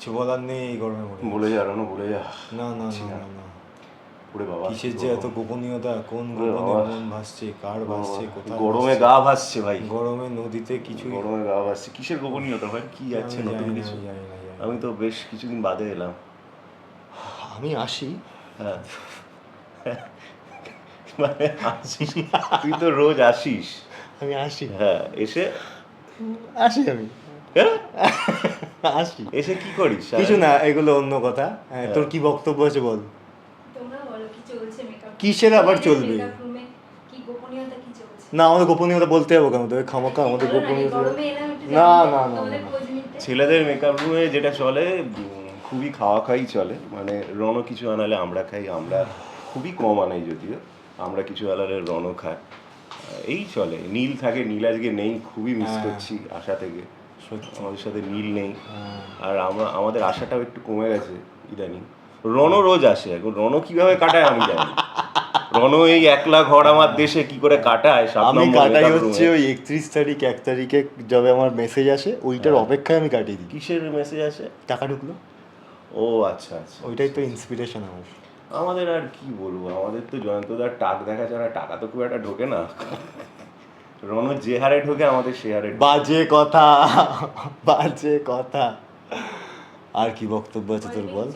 কিছু বলার নেই এই গরমে বলে যা রানো বলে যা না না না না ওরে বাবা কিসের যে এত গোপনীয়তা কোন গোপনে মন ভাসছে কার ভাসছে কোথায় গরমে গা ভাসছে ভাই গরমে নদীতে কিছুই গরমে গা ভাসছে কিসের গোপনীয়তা ভাই কি আছে আমি নতুন কিছু আমি তো বেশ কিছুদিন বাদে এলাম আমি আসি হ্যাঁ মানে আসিস তুই তো রোজ আসিস আমি আসি হ্যাঁ এসে আসি আমি? আসি এসে কি করিস? কিছু না এগুলো অন্য কথা। হ্যাঁ, তোর কি বক্তব্য আছে বল। তোমরা বলো কি চলছে মেকআপ কিসের আবার চলবে? মেকআপ রুমে কি গোপনীয়তা কি চলছে? না আমাদের গোপনীয়তা বলতে হবে কেন? তোকে খামাকা আমাদের গোপনীয়তা না, না, না। ছেলেদের মেকআপ রুমে যেটা চলে খুবই খাওয়া খাই চলে। মানে রনও কিছু আনালে আমরা খাই আমরা খুবই কম আনাই যদিও। আমরা কিছু আনালে রনও খায় আহ, এই চলে নীল থাকে নীল আজকে নেই খুবই মিস হ্যাঁ। করছি আশা থেকে। আমাদের সাথে নীল নেই। হ্যাঁ। আর আমরা আমাদের আশাটাও একটু কমে গেছে ইদানিং। রনও রোজ আসে। এখন রনও কীভাবে কাটায় আমি জানি রনও এই একলা ঘর আমার দেশে কি করে কাটায় আমি কাটাই হচ্ছে ওই একত্রিশ তারিখ এক তারিখে যবে আমার মেসেজ আসে ওইটার হ্যাঁ। অপেক্ষায় আমি কাটিয়ে দিই। কিসের মেসেজ আসে? টাকা ঢুকলো। ও আচ্ছা আচ্ছা ওইটাই তো ইন্সপিরেশন আমার। আমাদের আর কি বলব? আমাদের তো জয়ন্তদার টাক দেখা ছাড়া টাকা তো খুব একটা ঢোকে না। রণ যে হারে ঢোকে আমাদের সে হারে বাজে কথা বাজে কথা। আর কি বক্তব্য আছে তোর বল?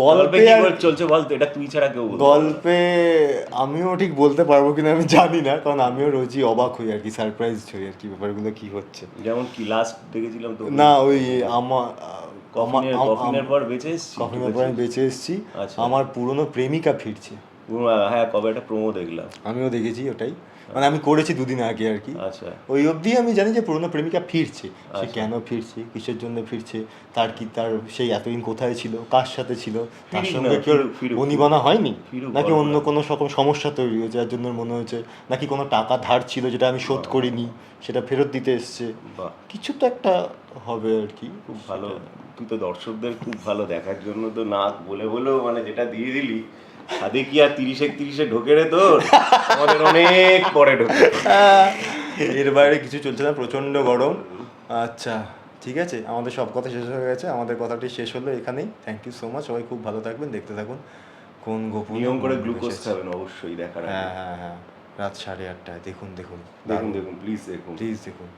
গল্পে কি চলছে বল তো এটা তুই ছাড়া কেউ গল্পে আমিও ঠিক বলতে পারব কিনা আমি জানি না কারণ আমিও রোজই অবাক হই আর কি সারপ্রাইজ হই আর কি ব্যাপারগুলো কি হচ্ছে। যেমন কি লাস্ট দেখেছিলাম তো না ওই আমার কফিনের পর বেঁচে এসছি কফিনের পর আমি বেঁচে এসেছি আচ্ছা। আমার পুরনো প্রেমিকা ফিরছে। হ্যাঁ কবে একটা প্রোমো দেখলাম। আমিও দেখেছি ওটাই। মানে আমি করেছি দুদিন আগে আর কি। আচ্ছা। ওই অবধি আমি জানি যে পুরনো প্রেমিকা ফিরছে। সে আচ্ছা। কেন ফিরছে? কিসের জন্য ফিরছে? তার কি তার সেই এতদিন কোথায় ছিল? কার সাথে ছিল? তার সঙ্গে না, কি ওর ফিরুক, ফিরুক, বনিবনা হয়নি? নাকি অন্য। কোনো সকম সমস্যা তৈরি হয়েছে? যার জন্য মনে হয়েছে নাকি কোনো টাকা ধার ছিল যেটা আমি শোধ করিনি? সেটা ফেরত দিতে এসছে। কিছু তো একটা হবে আর কি। খুব ভালো। তুই তো দর্শকদের খুব ভালো দেখার জন্য তো না বলে বলেও মানে যেটা দিয়ে দিলি সাদে কি আর তিরিশ একত্রিশে ঢোকে রে তোর? আমাদের অনেক পরে ঢোকে। এর বাইরে কিছু চলছে না প্রচণ্ড গরম। আচ্ছা ঠিক আছে আমাদের সব কথা শেষ হয়ে গেছে আমাদের কথাটি শেষ হলো এখানেই। থ্যাংক ইউ সো মাচ সবাই খুব ভালো থাকবেন দেখতে থাকুন কোন গোপন নিয়ম করে গ্লুকোজ খাবেন অবশ্যই দেখার হ্যাঁ হ্যাঁ হ্যাঁ রাত সাড়ে আটটায় দেখুন দেখুন। দেখুন দেখুন প্লিজ দেখুন। প্লিজ দেখুন।